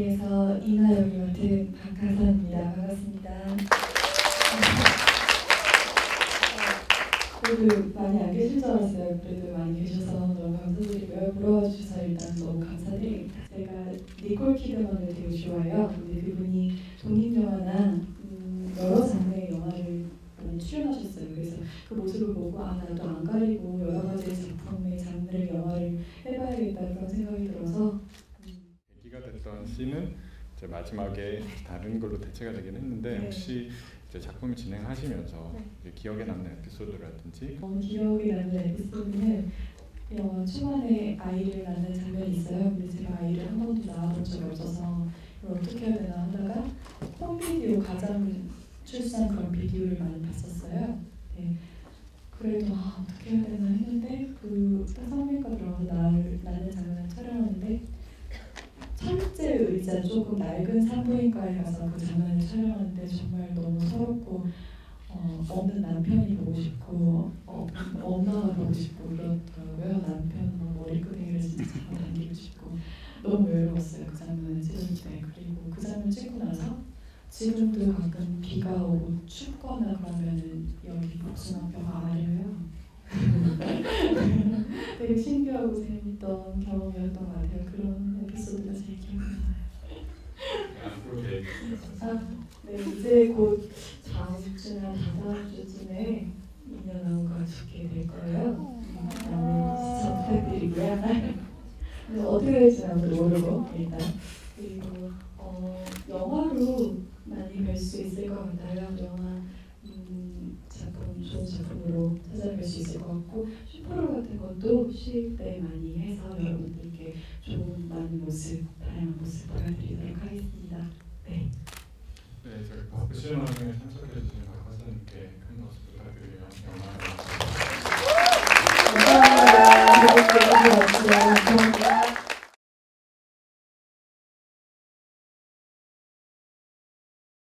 영도다리에서 이나영이 맡은 박하선입니다. 반갑습니다. 그래도 많이 안 계실 줄 알았어요. 그래도 많이 계셔서 너무 감사드리고요. 물어봐 주셔서 일단 너무 감사드립니다. 제가 니콜 키드먼을 되게 좋아해요. 근데 그분이 독립영화나 음, 여러 장르의 영화를 출연하셨어요. 그래서 그 모습을 보고 아 나도 안 가리고 여러 가지 작품의 장르의 영화를 해봐야겠다 그런 생각이 들어서 음, 계기가 됐던 씬은 이제 마지막에 다른 걸로 대체가 되긴 했는데 네. 혹시 이제 작품 진행하시면서 네. 이제 기억에 남는 에피소드라든지 너무 기억에 남는 에피소드는 영화 초반에 아이를 낳는 장면이 있어요. 근데 제가 아이를 한 번도 낳아본 적이 없어서 이걸 어떻게 해야 되나 하다가 홈 비디오 가장 출산 그런 비디오를 많이 봤었어요. 네. 그래도 아, 어떻게 해야 되나 했는데 그 성형외과 들어가서 낳을, 낳는 장면을 촬영하는데 철제 의자 조금 낡은 산부인과에 가서 그 장면을 촬영하는데 정말 너무 서럽고 어, 없는 남편이 보고 싶고 어, 엄마가 보고 싶고 그렇더라고요. 남편 뭐 머리끄댕이를 진짜 잡아당기고 싶고 너무 외로웠어요. 그 장면을 찍을 때. 그리고 그 장면 찍고 나서 지금도 가끔 비가 오고 춥거나 그러면은 여기 복숭아뼈가 아려요. 되게 신기하고 재밌던 경험이었던 것 같아요. 그런 에피소드가 제일 기억나요. 앞으로 네, 이제 곧 다음 주나 다다음 주쯤에 2년 나오가 죽게 될 거예요. 많은 시청 부탁드리고요. 어떻게 될지 아무도 모르고 일단 그리고 어, 영화로 많이 뵐 수 있을 것 같아요. 영화 음, 작품 좋은 작품으로 찾아뵐 수 있을 것 같고 슈퍼로 같은 것도 수익 때 많이 해서 여러분들께 좋은 많은 모습, 다양한 모습 보여드리도록 하겠습니다. 네. 後ろのお願いしま